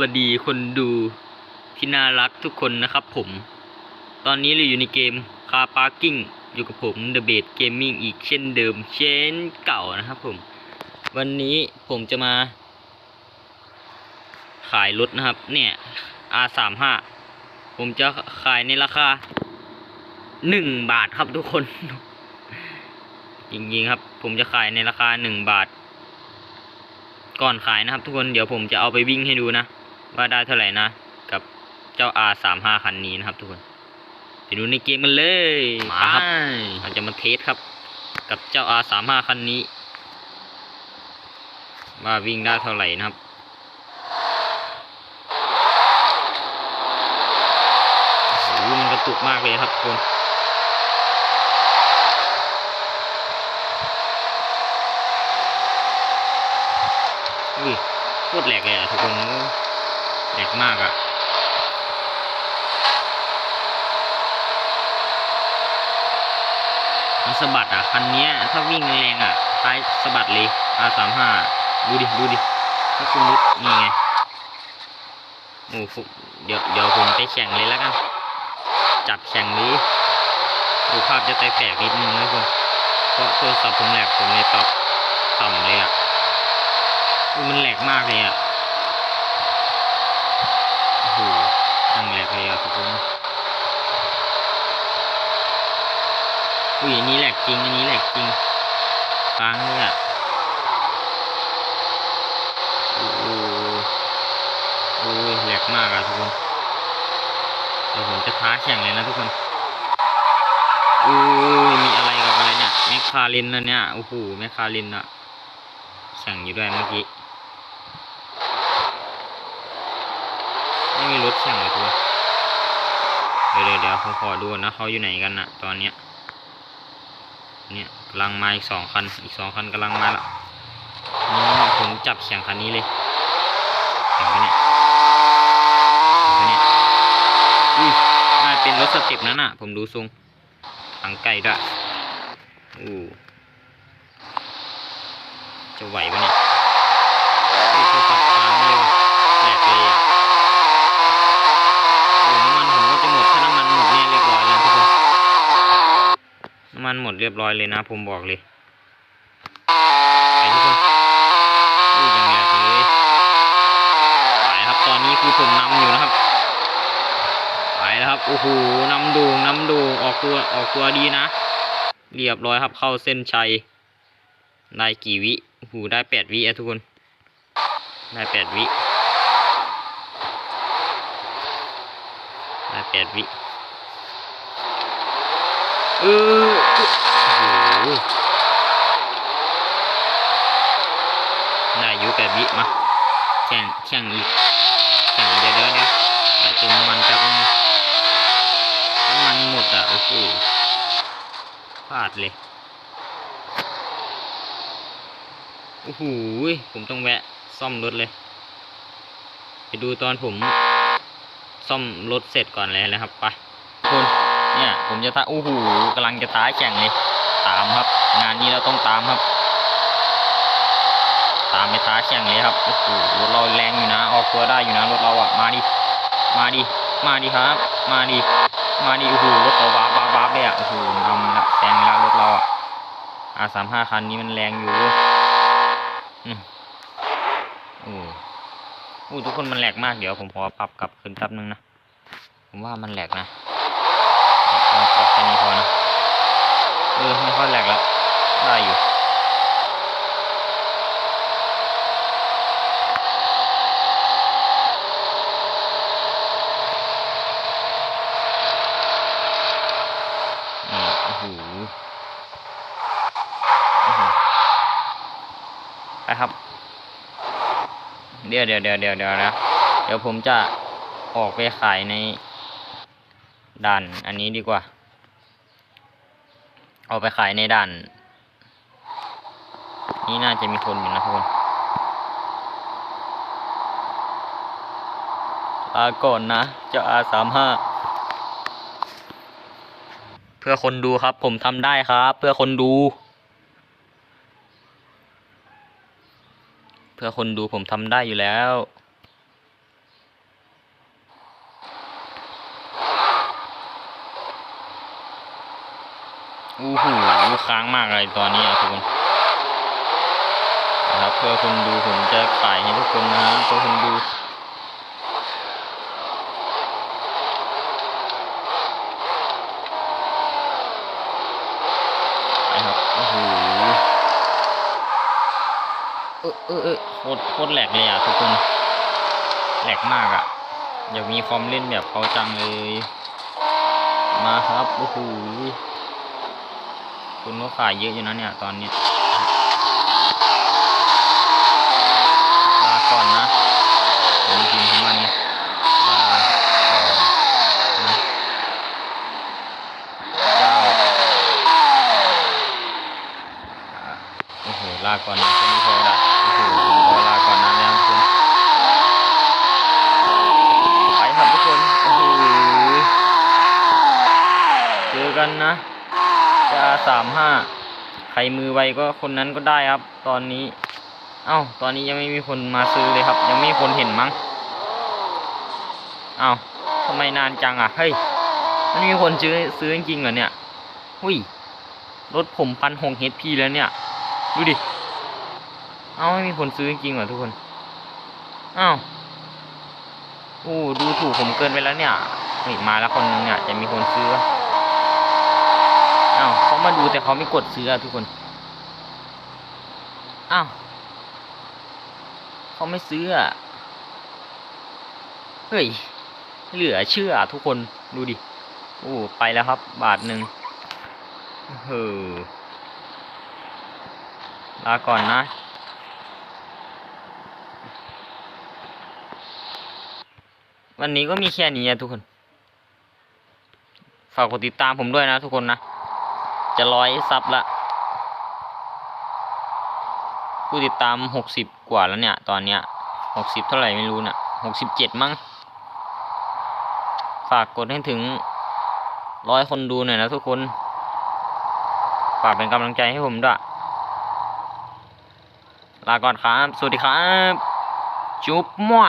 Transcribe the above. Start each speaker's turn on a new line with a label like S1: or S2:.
S1: วัสดีคนดูที่น่ารักทุกคนนะครับผม ตอนนี้เราอยู่ในเกม Car Parking อยู่กับผม The b a t Gaming อีกเช่นเดิม เช่นเก่านะครับผม วันนี้ผมจะมา ขายรถนะครับ เนี่ย R35 ผมจะขายในราคาหนึ่งบาทครับทุกคน จริงๆครับ ผมจะขายในราคาหนึ่งบาท ก่อนขายนะครับทุกคนเดี๋ยวผมจะเอาไปวิ่งให้ดูนะ ว่าได้เท่าไหร่นะ กับเจ้า R35 คันนี้นะครับทุกคนไปดูในเกมกันเลยมาครับเราจะมาเทสครับ กับเจ้า R35 คันนี้ ว่าวิ่งได้เท่าไหร่นะครับโอ้โหมันกระตุกมากเลยครับทุกคนอุ้ยโคตรแหลกเลยอะทุกคน แหลกมากอะมันสะบัดอะ คันนี้ถ้าวิ่งแรงๆอะท้ายสะบัดเลย R35 ดูดิ ดูดิถ้าคุณนึกนี่ไงโอ้โเดี๋ยวเดี๋ยวผมไปแข่งเลยแล้วกัน จับแข่งนี้ดูภาพจะแตกๆนิดนึงนะคุณเพราะโทรศัพท์ผมแหลกผมเลยปรับต่ำเลยอะมันแหลกมากเลยอะอ้โหยัง แหลกเลยอะทุกคนอุ้ยอันนี้แหลกจริง อันนี้แหลกจริงค้างเลยอะโอ้โหโอ้ยแหลกมากอะทุกคน เดี๋ยวผมจะท้าแข่งเลยนะทุกคนอุ้ยมีอะไรกับอะไรเนี่ยแมคคารินนะเนี่ยโอ้โหแมคคารินอะแข่งอยู่ด้วยเมื่อกี้ไม่มีรถแข่งเลยทุกคน เดี๋ยวเดี๋ยวเดี๋ยวผมขอดูนะเขาอยู่ไหนกันนะตอนเนี้ยเนี่ยกำลังมาอีกสองคันอีกสองคันกำลังมาและนี่ผมจับแข่งคันนี้เลยแข่งไปเนี่ยเนี่ยอุ้ยน่าเป็นรถสเต็ปนั้นอะ ผมดูทรงทางไกลด้วยอู้จะไหวปะเนี่ย มันหมดเรียบร้อยเลยนะ ผมบอกเลยไปทุกคนอุ้ยังแหลกเลยไปครับตอนนี้คือผมนำอยู่นะครับไปแล้วครับโอ้โหนำด่งนำด่งออกตัวออกตัวดีนะ เรียบร้อยครับเข้าเส้นชัยได้กี่วิโอ้โหได้แปดวิอะทุกคน ได้แปดวิได้แปดวิเออ ได้อยู่แปดวิมาแข่งแข่งอีกแข่งเดี๋ยวเดี๋ยวเดี๋ยวแต่เติมน้ำมันแป๊บนึงน้ำมันหมดอะโอ้โหพลาดเลยโอ้โหผมต้องแวะซ่อมรถเลย ไปดูตอนผมซ่อมรถเสร็จก่อนเลยนะครับไป เนี่ยผมจะตาโอ้โหกำลังจะตายแข่งเลย ตามครับ งานนี้เราต้องตามครับ ตามไปท้าแข่งเลยครับโอ้โหรถเราแรงอยู่นะ ออกตัวได้อยู่นะรถเราอะมาดิมาดิมาดิครับ มาดิมาดิโอ้โหรถเราวาบวาบวาบเลยอะโอ้โหนำละแซงแล้วรถเราอะอาสามห้าคันนี้มันแรงอยู่อืมโอ้โหทุกคนมันแหลกมากเดี๋ยวผมขอปรับกลับขึ้นแป๊บนึงนะ ผมว่ามันแหลกนะ เอาปรับแค่นี้พอนะ เออ ไม่ค่อยแหลกแล้วได้อยู่โอ้โหไปครับเดี๋ยวเดี๋ยวเดี๋ยวเดี๋ยวเดี๋ยวนะ เดี๋ยวผมจะออกไปขายใน ด่านอันนี้ดีกว่าออกไปขายในด่าน นี่น่าจะมีคนอยู่นะทุกคนลาก่อนนะเจ้าอาสามห้าเพื่อคนดูครับ ผมทำได้ครับ เพื่อคนดู เพื่อคนดูผมทำได้อยู่แล้ว อู้หูค้างมากเลยตอนนี้อะทุกคนนะครับ เพื่อคนดูผมจะขายให้ทุกคนนะเพื่อคนดูไปครับโอ้โหเออเออเออโคตรโคตรแหลกเลยอะทุกคนแหลกมากอะอยากมีความเล่นแบบเขาจังเลย มาครับโอ้โห คุณก็ขายเยอะอยู่นะเนี่ย ตอนนี้ลาก่อนนะผมพิมพ์คำว่านี้ลานะเจ้าโอ้โหลาก่อนนะแค่นี้พอละโอ้โหผมก็ลาก่อนนะแล้วทุกคนไปครับทุกคนโอ้โหเจอกันนะ จะสามห้าใครมือไวก็คนนั้นก็ได้ครับ ตอนนี้ เอ้า ตอนนี้ยังไม่มีคนมาซื้อเลยครับ ยังไม่มีคนเห็นมั้ง เอ้าทำไมนานจังอะ เฮ้ย มันมีคนซื้อซื้อจริงเหรอเนี่ย หุ้ย รถผมพันหกเฮดพีแล้วเนี่ย ดูดิ เอ้าไม่มีคนซื้อจริงเหรอทุกคน เอ้าโอ้ดูถูกผมเกินไปแล้วเนี่ย เฮ้ย มาแล้วคนนึงเนี่ย จะมีคนซื้อ อ้าวเขามาดูแต่เขาไม่กดซื้ออะทุกคนอ้าวเขาไม่ซื้ออะเฮ้ยเหลือเชื่อทุกคนดูดิโอ้ไปแล้วครับ บาทหนึ่งเฮ้อลาก่อนนะวันนี้ก็มีแค่นี้อะทุกคน ฝากกดติดตามผมด้วยนะทุกคนนะ จะร้อยซับละ ผู้ติดตามหกสิบกว่าแล้วเนี่ย ตอนเนี้ยหกสิบเท่าไหร่ไม่รู้น่ะหกสิบเจ็ดมั้ง ฝากกดให้ถึงร้อยคนดูหน่อยนะทุกคน ฝากเป็นกำลังใจให้ผมด้วย ลาก่อนครับ สวัสดีครับ จุ๊บมั่ว